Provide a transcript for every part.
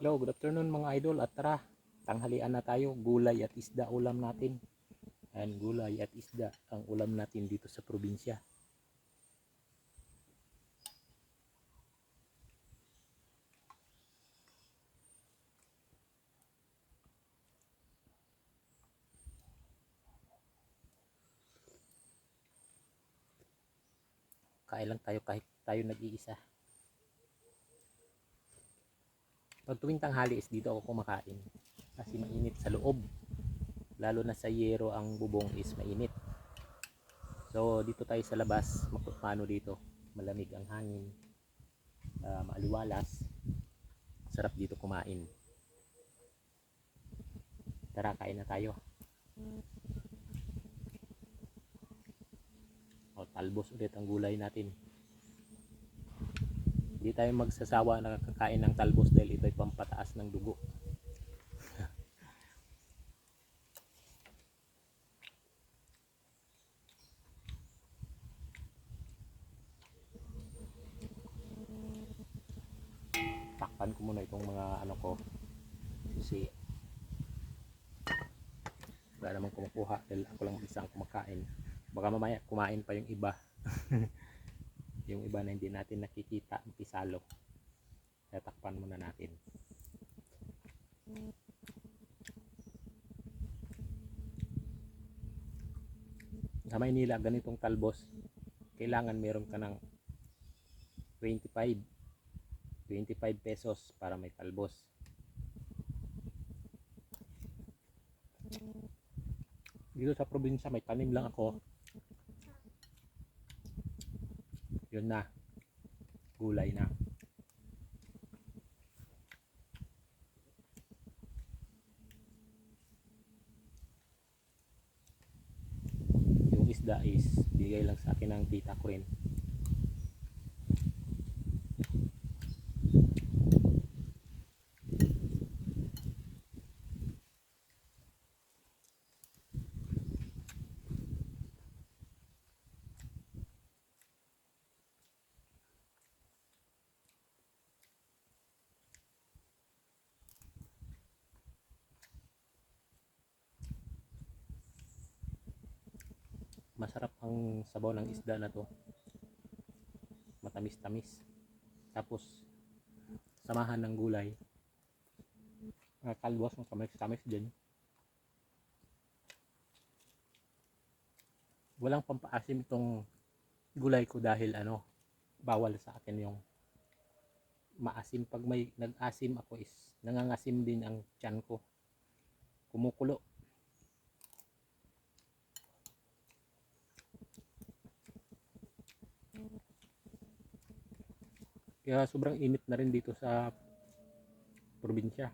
Hello, good afternoon mga idol at tara, tanghalian na tayo, gulay at isda ulam natin. Ayan, gulay at isda ang ulam natin dito sa probinsya. Kain lang tayo kahit tayo nag-iisa. Pag tuwing tanghali is dito ako kumakain. Kasi mainit sa loob. Lalo na sa yero ang bubong is mainit. So dito tayo sa labas. Paano dito? Malamig ang hangin. ah, maaliwalas. Sarap dito kumain. Tara, kain na tayo. O, talbos ulit ang gulay natin. Hindi tayo magsasawa na kakain ng talbos dahil ito'y pampataas ng dugo. Takpan ko muna itong mga ano ko. Kasi wala namang kumukuha dahil ako lang isang kumakain. Baka mamaya kumain pa yung iba. yung iba na hindi natin nakikita makisalo. Kaya takpan muna natin. Sa Maynila, ganitong talbos, kailangan meron ka ng 25 25 pesos para may talbos. Dito sa probinsya may tanim lang ako. Yun na. Gulay na. Yung isda is bigay lang sa akin ng tita ko rin. Masarap ang sabaw ng isda na to. Matamis-tamis. Tapos samahan ng gulay. Uh, kalbos ng kamis-kamis din. Walang pampaasim itong gulay ko dahil ano, bawal sa akin yung maasim. Pag may nag-asim ako is nangangasim din ang tiyan ko. Kumukulo. Kaya sobrang init na rin dito sa probinsya.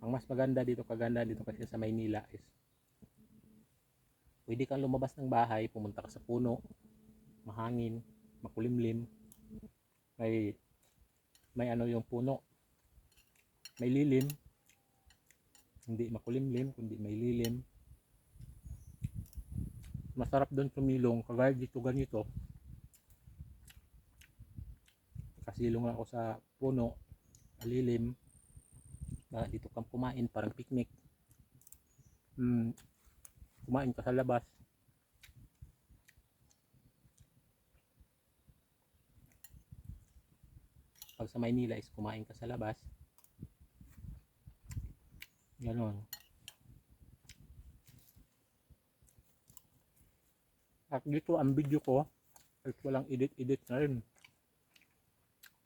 Ang mas maganda dito, kaganda dito kasi sa Maynila is pwede kang lumabas ng bahay, pumunta ka sa puno, mahangin, makulimlim. May may ano yung puno. May lilim. Hindi makulimlim, kundi may lilim. Masarap doon sumilong, kagaya dito ganito. Kasilong ako sa puno, malilim. Uh, dito kang kumain, parang picnic. Hmm, kumain ka sa labas. Pag sa Maynila is kumain ka sa labas. Ganon. At dito ang video ko, ay walang edit-edit na rin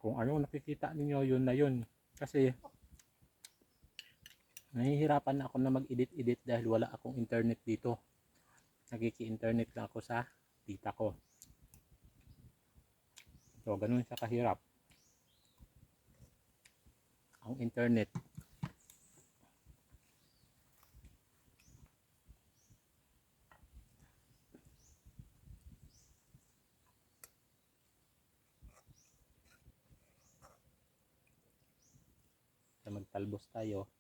kung ano nakikita ninyo yun na yun. Kasi nahihirapan ako na mag-edit-edit dahil wala akong internet dito. Nagkiki-internet lang ako sa tita ko. So ganun siya kahirap. Ang internet na magtalbos tayo.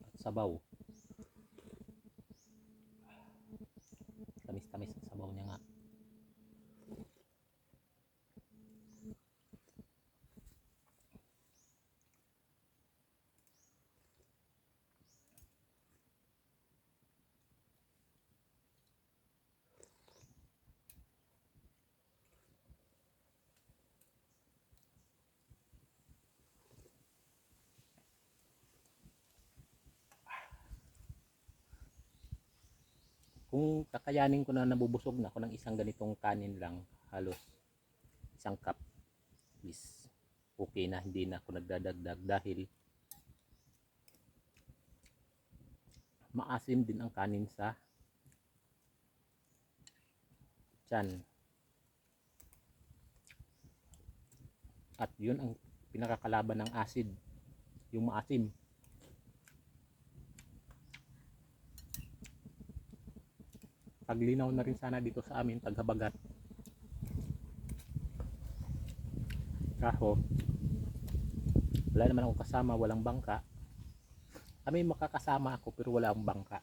At sabaw. Tamis tamis ang sabaw niya nga kung kakayanin ko na nabubusog na ako ng isang ganitong kanin lang halos isang cup is okay na hindi na ako nagdadagdag dahil maasim din ang kanin sa tiyan. At yun ang pinakakalaban ng acid yung maasim paglinaw na rin sana dito sa amin taghabagat. Kaho. Wala naman akong kasama walang bangka. Kami makakasama ako pero wala akong bangka.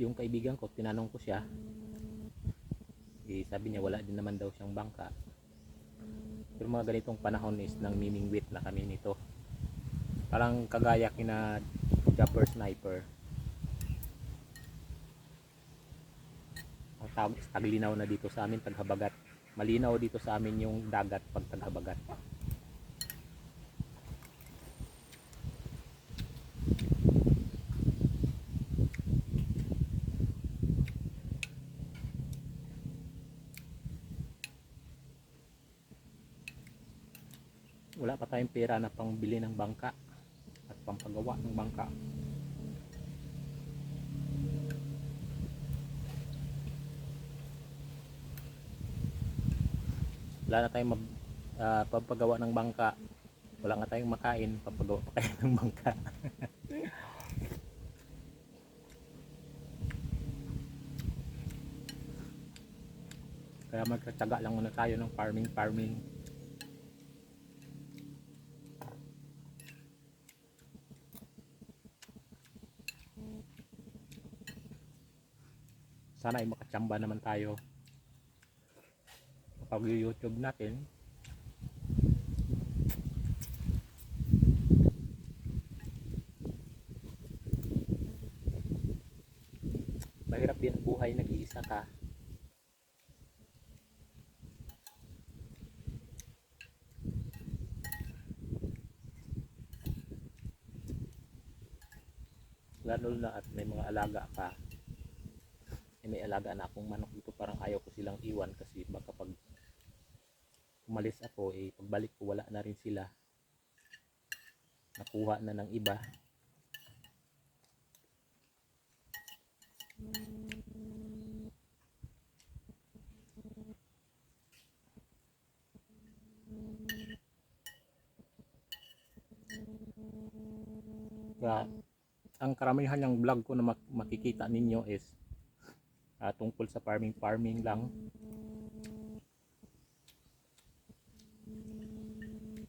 Yung kaibigan ko tinanong ko siya. Eh, sabi niya wala din naman daw siyang bangka pero mga ganitong panahon is nang mimingwit na kami nito. Parang kagaya kina Japper Sniper. Ang is taglinaw na dito sa amin taghabagat. Malinaw dito sa amin yung dagat pag taghabagat wala pa tayong pera na pangbili ng bangka at pampagawa ng bangka. Wala na tayong ah, pampagawa ng bangka. Wala nga tayong makain pampagawa pa kayo ng bangka. Kaya magkatsaga lang muna tayo ng farming farming sana ay makatsamba naman tayo. Pag youtube natin. Mahirap din buhay nag-iisa ka. Lalo na at may mga alaga eh, may alaga na akong manok dito parang ayaw ko silang iwan kasi baka pag umalis ako eh pagbalik ko wala na rin sila. Nakuha na ng iba. Kaya ang karamihan ng vlog ko na mak- makikita ninyo is ah, tungkol sa farming farming lang.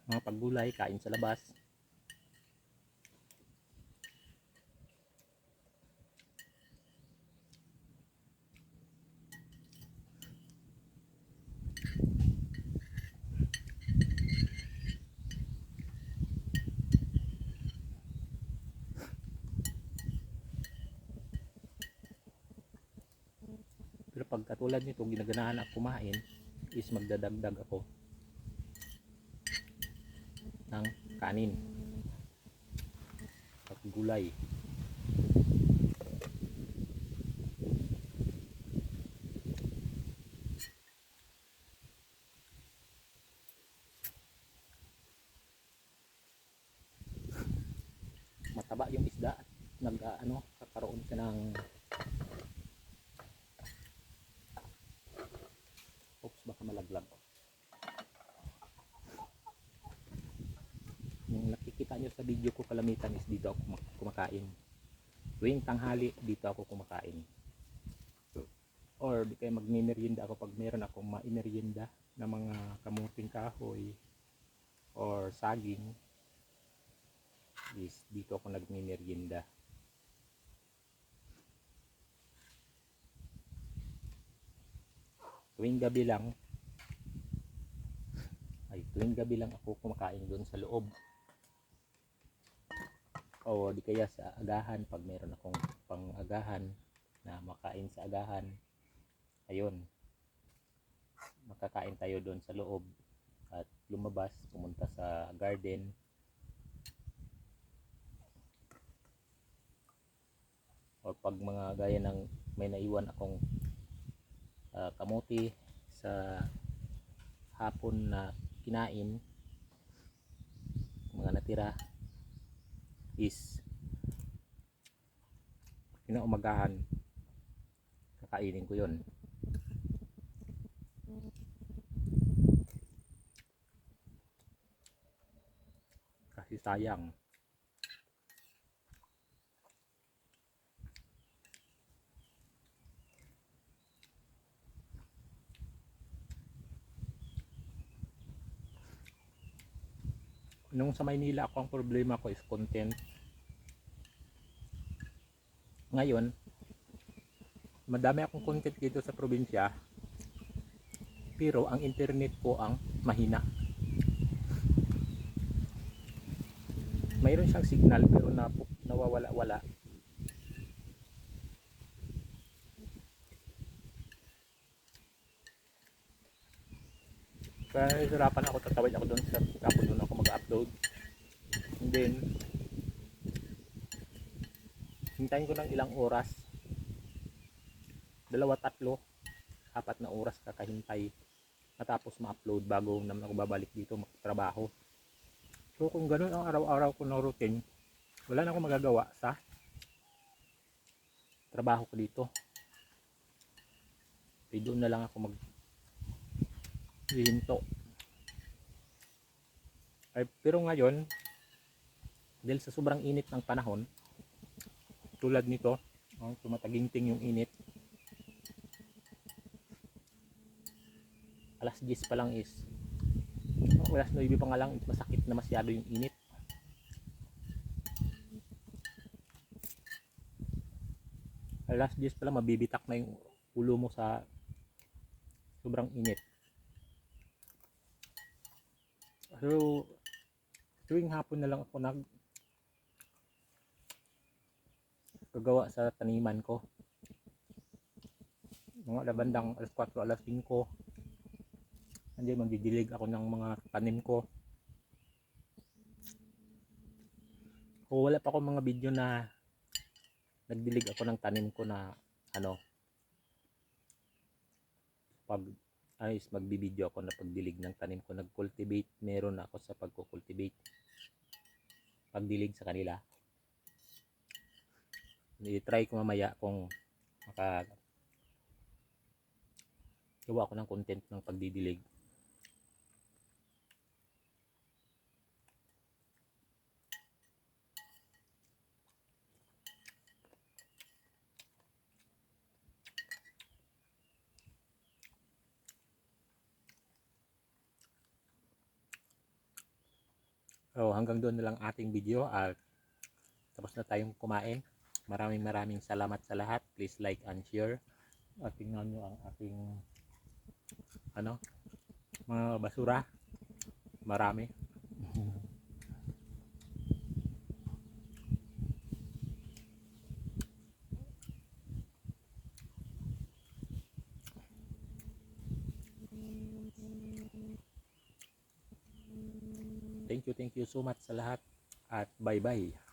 Mga paggulay kain sa labas pero pag katulad nito ginaganahan ako kumain is magdadagdag ako ng kanin at gulay mataba yung isda at nag ah, ano kakaroon siya ng oops baka malaglag yung nakikita nyo sa video ko kalamitan is dito ako kuma- kumakain. Tuwing tanghali dito ako kumakain. Or di kaya magmimerienda ako pag meron akong maimerienda na mga kamuting kahoy or saging is dito ako nagmimerienda tuwing gabi lang ay tuwing gabi lang ako kumakain doon sa loob o di kaya sa agahan pag meron akong pang agahan na makain sa agahan ayun makakain tayo doon sa loob at lumabas, pumunta sa garden. O pag mga gaya ng may naiwan akong ah, kamuti sa hapon na kinain, mga natira is kinaumagahan. Kakainin ko yon kasi sayang. Nung sa Maynila ako ang problema ko is content ngayon madami akong content dito sa probinsya pero ang internet ko ang mahina. Mayroon siyang signal pero na, nawawala-wala. Kaya nahihirapan ako tatawid ako doon sa tapos doon ako mag-upload. And then hintayin ko ng ilang oras. Dalawa tatlo apat na oras kakahintay. Matapos ma-upload bago naman ako babalik dito magtrabaho. So kung ganun ang araw-araw ko na routine wala na akong magagawa sa trabaho ko dito. So doon na lang ako mag hihinto ay, pero ngayon dahil sa sobrang init ng panahon tulad nito oh, tumataginting yung init. Alas 10 pa lang is oh, alas 9 pa nga lang masakit na masyado yung init. Alas 10 pa lang mabibitak na yung ulo mo sa sobrang init. So tuwing hapon na lang ako nag gagawa sa taniman ko. Mga labandang alas 4 alas 5 hindi magdidilig ako ng mga tanim ko. Kung wala pa ako mga video na nagdilig ako ng tanim ko na ano pag ayos magbibideo ako na pagdilig ng tanim ko. Nag-cultivate meron ako sa pagko-cultivate. Pagdilig sa kanila i-try ko mamaya kung maka gawa ko ng content ng pagdidilig So hanggang doon na lang ating video at tapos na tayong kumain. Maraming maraming salamat sa lahat. Please like and share. At tingnan nyo ang ating ano mga basura. Marami. Thank you, thank you so much sa lahat at bye bye.